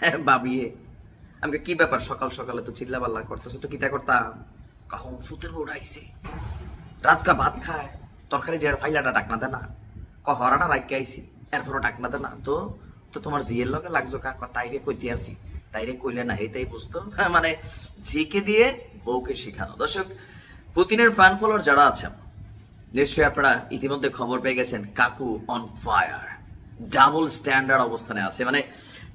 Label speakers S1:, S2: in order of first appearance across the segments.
S1: হ্যাঁ বাবিয়ে আমাকে কি ব্যাপার? সকাল সকালে তো চিল্লা পাল্লা করতেছো তো কিতা করতাম? কখন ফুতের বউ রাতকা ভাত খায় তরকারি ডিয়ার ফাইলাটা ডাক না দেনা ক হরাটা রাখকে আইছি এরপরও ডাক না তো তো তোমার জিয়ের লগে লাগছো কাক তাইরে কইতে আসি। তাইরে কইলে না হেতাই বুঝতো। হ্যাঁ, মানে ঝিকে দিয়ে বউকে শেখানো। দর্শক পুতিনের ফ্যান ফলোয়ার যারা আছেন নিশ্চয়ই আপনারা ইতিমধ্যে খবর পেয়ে গেছেন কাকু অন ফায়ার ডাবল স্ট্যান্ডার্ড অবস্থানে আছে। মানে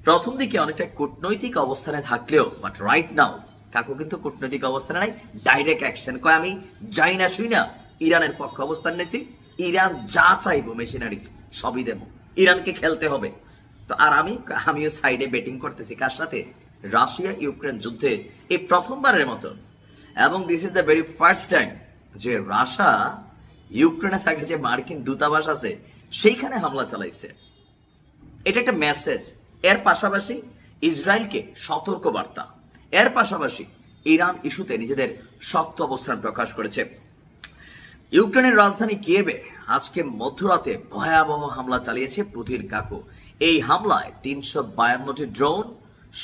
S1: প্রথম দিকে অনেকটা কূটনৈতিক অবস্থানে থাকলেও বাট রাইট নাও কাকু কিন্তু কূটনৈতিক অবস্থানে নাই ডাইরেক্ট অ্যাকশন কয়, আমি যাই না শুই না, ইরানের পক্ষে অবস্থান নিয়েছি। ইরান যা চাইব মেশিনারিজ সবই দেবো। ইরানকে খেলতে হবে। তো আর আমি, আমিও সাইডে ব্যাটিং করতেছি। কার সাথে? রাশিয়া ইউক্রেন যুদ্ধে। এই প্রথমবারের মতো। এবং this is the very first time যে রাশা ইউক্রেনে থাকে যে মার্কিন দূতাবাস আছে, সেইখানে হামলা চালাইছে। এটা একটা মেসেজ এর পাশাপাশি ইসরায়েলকে সতর্ক বার্তা এর পাশাপাশি ইরান ইস্যুতে নিজেদের শক্ত অবস্থান প্রকাশ করেছে। ইউক্রেনের রাজধানী কিয়েবে আজকে মধ্যরাতে ভয়াবহ হামলা চালিয়েছে পুতির কাকু। এই হামলায় তিনশো বায়ান্নটি ড্রোন,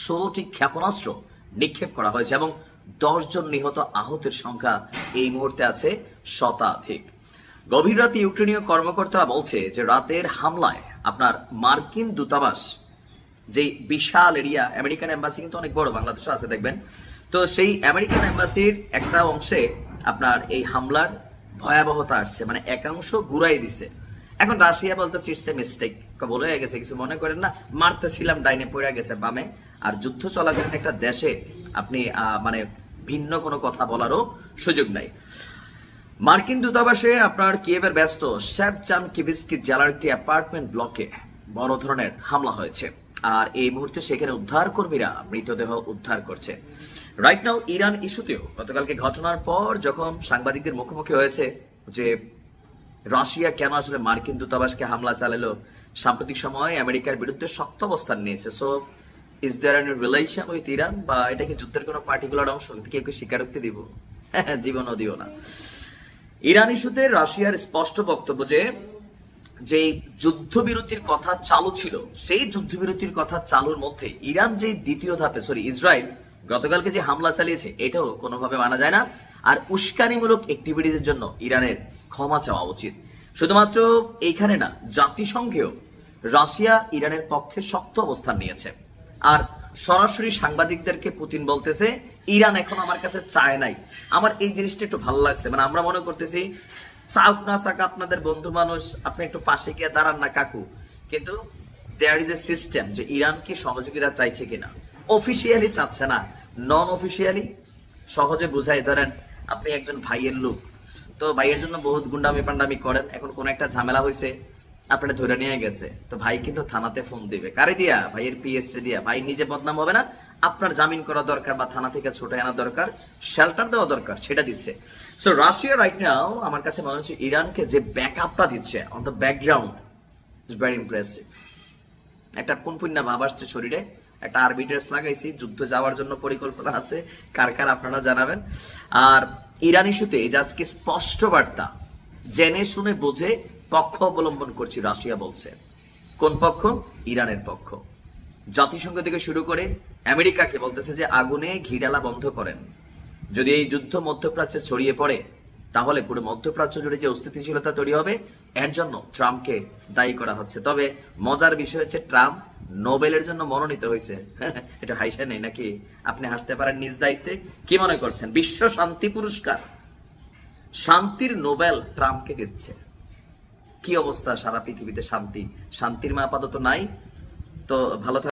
S1: ষোলোটি ক্ষেপণাস্ত্র নিক্ষেপ করা হয়েছে এবং দশজন নিহত আহতের সংখ্যা এই মুহূর্তে আছে শতাধিক। গভীর রাতে ইউক্রেনীয় কর্মকর্তারা বলছে যে রাতের হামলায় আপনার মার্কিন দূতাবাস যে বিশাল এরিয়া আমেরিকান এম্বাসি কিন্তু অনেক বড়, বাংলাদেশও আছে, দেখবেন। তো সেই আমেরিকান এম্বাসির একটা অংশে আপনার এই হামলার ভয়াবহতা আসছে মানে একাংশ ঘুরাই দিছে। এখন রাশিয়া বলতে ইটস মিস্টেক বলে হয়ে গেছে, কিছু মনে করেন না। মারতেছিলাম, ডাইনে পড়ে গেছে বামে। আর যুদ্ধ চলাকালীন একটা দেশে আপনি মানে ভিন্ন কোনো কথা বলারও সুযোগ নাই। মার্কিন দূতাবাসে আপনার কিয়েভের ব্যস্ত চান কিভিস্কি জেলার একটি অ্যাপার্টমেন্ট ব্লকে বড় ধরনের হামলা হয়েছে। আর এই মুহূর্তে সেখানে উদ্ধার কর্মীরা মৃতদেহ উদ্ধার করছে। রাইট নাও ইরান ইস্যুতেও গতকালকে ঘটনার পর যখন সাংবাদিকদের মুখোমুখি হয়েছে যে রাশিয়া কেন আসলে মার্কিন দূতাবাসকে হামলা চালালো, সাম্প্রতিক সময়ে আমেরিকার বিরুদ্ধে শক্ত অবস্থান নিয়েছে। So is there an relation with Iran বা এটা কি যুদ্ধের কোনো পার্টিকুলার অংশ? কেউ কি স্বীকারোক্তি দিব? জীবনও দিও না। ইরান ইস্যুতে রাশিয়ার স্পষ্ট বক্তব্য যে যে যুদ্ধবিরতির কথা চালু ছিল, সেই যুদ্ধবিরতির কথা চালুর মধ্যে ইরান যে দ্বিতীয় ধাপে সরি ইসরায়েল গতকালকে যে হামলা চালিয়েছে, এটাও কোনোভাবে মানা যায় না। আর উস্কানিমূলক অ্যাক্টিভিটিসের জন্য ইরানের ক্ষমা চাওয়া উচিত। শুধুমাত্র এইখানে না, জাতিসংঘেও রাশিয়া ইরানের পক্ষে শক্ত অবস্থান নিয়েছে। আর সরাসরি সাংবাদিকদেরকে পুতিন বলতেছে, ইরান এখন আমার কাছে চায় নাই। আমার এই জিনিসটা একটু ভালো লাগছে। মানে আমরা মনে করতেছি চাক না চাক আপনাদের বন্ধু মানুষ, আপনি একটু পাশে গিয়ে দাঁড়ান না কাকু। কিন্তু দেয়ার ইজ এ সিস্টেম যে ইরান কি সহযোগিতা চাইছে কিনা। অফিসিয়ালি চাচ্ছে না। নন অফিসিয়ালি সহজে বুঝাই, ধরেন আপনি একজন ভাইয়ের লোক। তো ভাইয়ের জন্য বহুত গুন্ডামি পান্ডামি করেন, এখন কোন একটা ঝামেলা হয়েছে আপনারা ধরে নিয়ে গেছে। তো ভাই কিন্তু থানাতে ফোন দিবে। কারে দিয়া? ভাইয়ের পিএসটি দিয়া। ভাই নিজে বদনাম হবে না? আপনার জামিন করা দরকার বা থানা থেকে ছোট আনা দরকার শেল্টার দেওয়া দরকার, সেটা দিচ্ছে। সো রাশিয়া রাইট নাও আমার কাছে মনে হচ্ছে ইরানকে যে ব্যাকআপটা দিচ্ছে on the background is very impressive একটা পুনপুন্না ভাব আসছে শরীরে। একটা আরবিট্রেস লাগাইছি, যুদ্ধ যাওয়ার জন্য পরিকল্পনা আছে, কার কার আপনারা জানাবেন। আর ইরান ইস্যুতে আজকে স্পষ্ট বার্তা, জেনে শুনে বুঝে পক্ষ অবলম্বন করছি, রাশিয়া বলছে। কোন পক্ষ? ইরানের পক্ষ। জাতিসংঘ থেকে শুরু করে আমেরিকাকে বলতেছে যে আগুনে ঘিডালা বন্ধ করেন। যদি এই যুদ্ধ মধ্যপ্রাচ্যে ছড়িয়ে পড়ে, তাহলে পুরো মধ্যপ্রাচ্য জুড়ে যে অস্থিতিশীলতা তৈরি হবে, এর জন্য ট্রাম্পকে দায়ী করা হচ্ছে। তবে মজার বিষয় হচ্ছে, ট্রাম্প নোবেলের জন্য মনোনীত হয়েছে। এটা হাইসা নেই নাকি? আপনি হাসতে পারেন নিজ দায়িত্বে। কি মনে করছেন? বিশ্ব শান্তি পুরস্কার। শান্তির নোবেল ট্রাম্পকে দিচ্ছে। কি অবস্থা সারা পৃথিবীতে শান্তি? শান্তির মা আপাতত নাই। তো ভালো